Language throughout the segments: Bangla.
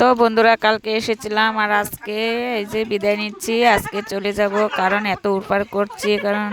তো বন্ধুরা, কালকে এসেছিলাম আর আজকে এই যে বিদায় নিচ্ছি, আজকে চলে যাব কারণ এত উৎপার করছি, কারণ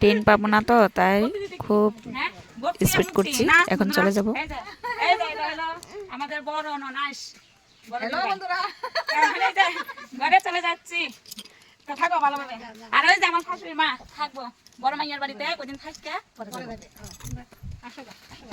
ট্রেন পাবো না তো, তাই খুব স্পিড করছি। এখন চলে যাব। থাকো ভালোভাবে। আর ওই যে আমার শাশুড়ি মা, থাকব। বড় মাইয়ার বাড়িতে কদিন থাকতে পরে যাব। আসো গো, আসো গো।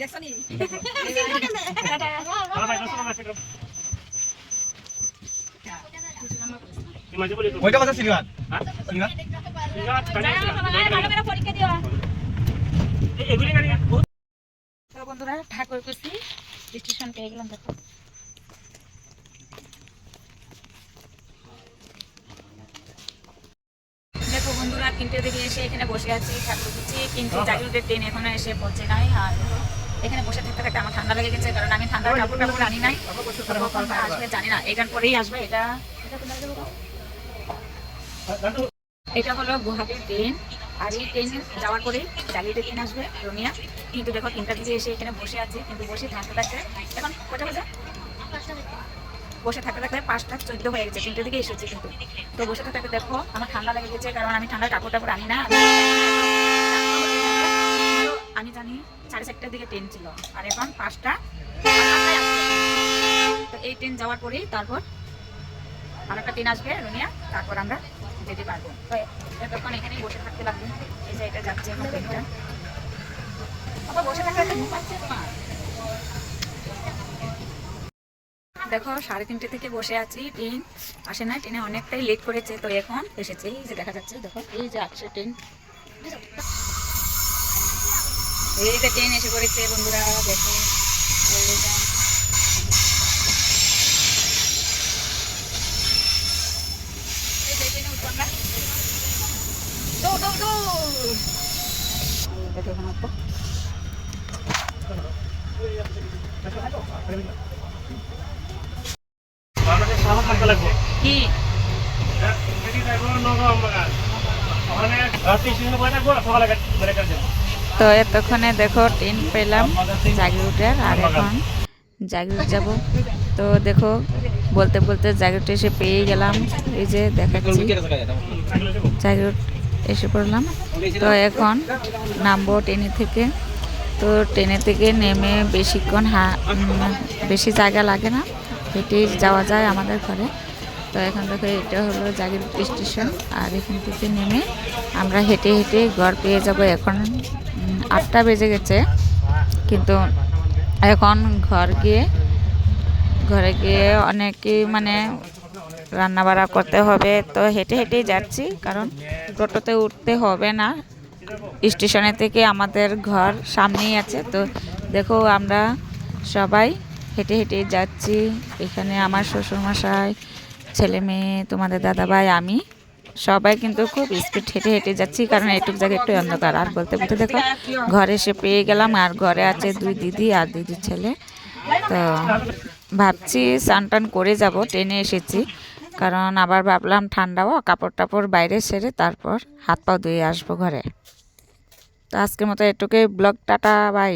হ্যাঁ, ওইটা কথা বন্ধুরা ঠাকুর স্টেশন পেয়ে গেলাম দেখো। দেখো বন্ধুরা তিনটে দিকে এসে এখানে বসে আছি ঠাকুর কুচি কিন্তু জাগিরুটের ট্রেন এখনও এসে পৌঁছে নাই আর দেখো, এখানে বসে থাকতে থাকতে আমার ঠান্ডা লেগে গেছে কারণ আমি ঠান্ডার কাপড় টাপড় আনি নাই। কখন আসবে জানি না এটার পরেই আসবে এটা এটা হলো গুয়াহাটির ট্রেন। আর এই ট্রেন যাওয়ার পরে জাগিরুটের ট্রেন আসবে রোমিয়া। কিন্তু দেখো তিনটা দিকে এসে এখানে বসে আছে কিন্তু বসে থাকতে থাকতে এখন কটা বাজে বসে থাকতে থাকতে পাঁচটা চোদ্দ হয়ে গেছে তিনটে দিকে এসেছে কিন্তু। তো বসে থাকতে দেখো আমার ঠান্ডা লেগে গেছে কারণ আমি ঠান্ডার কাপড় টাপড় আনি না। সাড়ে চারটার দিকে ট্রেন ছিল। আর এখন পাঁচটা। তো এই ট্রেন যাওয়ার পরেই তারপর আর একটা ট্রেন আসবে রুমিয়া তারপর আমরা যেতে পারব। তো তখন এখানেই বসে থাকতে লাগবে এই যে এটা যাচ্ছে এখন বসে থাকতে দেখো, সাড়ে তিনটে থেকে বসে আছি ট্রেন আসে না ট্রেনে অনেকটাই লেট করেছে, তো এখন এসেছে। এই যে দেখা যাচ্ছে, দেখো, এই যে আসছে ট্রেন এই যে ট্রেন এসে পড়েছে বন্ধুরা দেখো। এই যে। এই যে ট্রেনে উঠবো আমরা। তো এতক্ষণে দেখো ট্রেন পেলাম জাগিরুটের, আর এখন জাগিরুট যাব। তো দেখো, বলতে বলতে জাগিরুট এসে পেয়ে গেলাম। এই যে দেখাচ্ছি, জাগিরুট এসে পড়লাম। তো এখন নামবো ট্রেনে থেকে। তো ট্রেনে থেকে নেমে বেশিক্ষণ হা বেশি জায়গা লাগে না। হেঁটেই যাওয়া যায় আমাদের ঘরে। তো এখন দেখো, এটা হলো জাগিরুট স্টেশন। আর এখান থেকে নেমে আমরা হেঁটে হেঁটে ঘর পেয়ে যাব এখন। আটটা বেজে গেছে। কিন্তু এখন ঘর গিয়ে, ঘরে গিয়ে অনেকই মানে রান্না বাড়া করতে হবে। তো হেঁটে হেঁটেই যাচ্ছি, কারণ টোটোতে উঠতে হবে না। স্টেশনে থেকে আমাদের ঘর সামনেই আছে। তো দেখো আমরা সবাই হেঁটে হেঁটে যাচ্ছি। এখানে আমার শ্বশুরমশাই, ছেলে মেয়ে, তোমাদের দাদাভাই, আমি। সবাই কিন্তু খুব স্পিড হেঁটে হেঁটে যাচ্ছি, কারণ এইটুক জায়গায় একটু অন্ধকার। আর বলতে বলতে দেখো, ঘরে এসে পেয়ে গেলাম, আর ঘরে আছে দুই দিদি আর দিদির ছেলে। তো ভাবছি স্নান টান করে যাব, ট্রেনে এসেছি। কারণ আবার ভাবলাম ঠান্ডাও কাপড় টাপড় বাইরে সেরে তারপর হাত পা ধুয়ে আসব ঘরে। তো আজকের মতো এটুকুই। Blog tata, bye.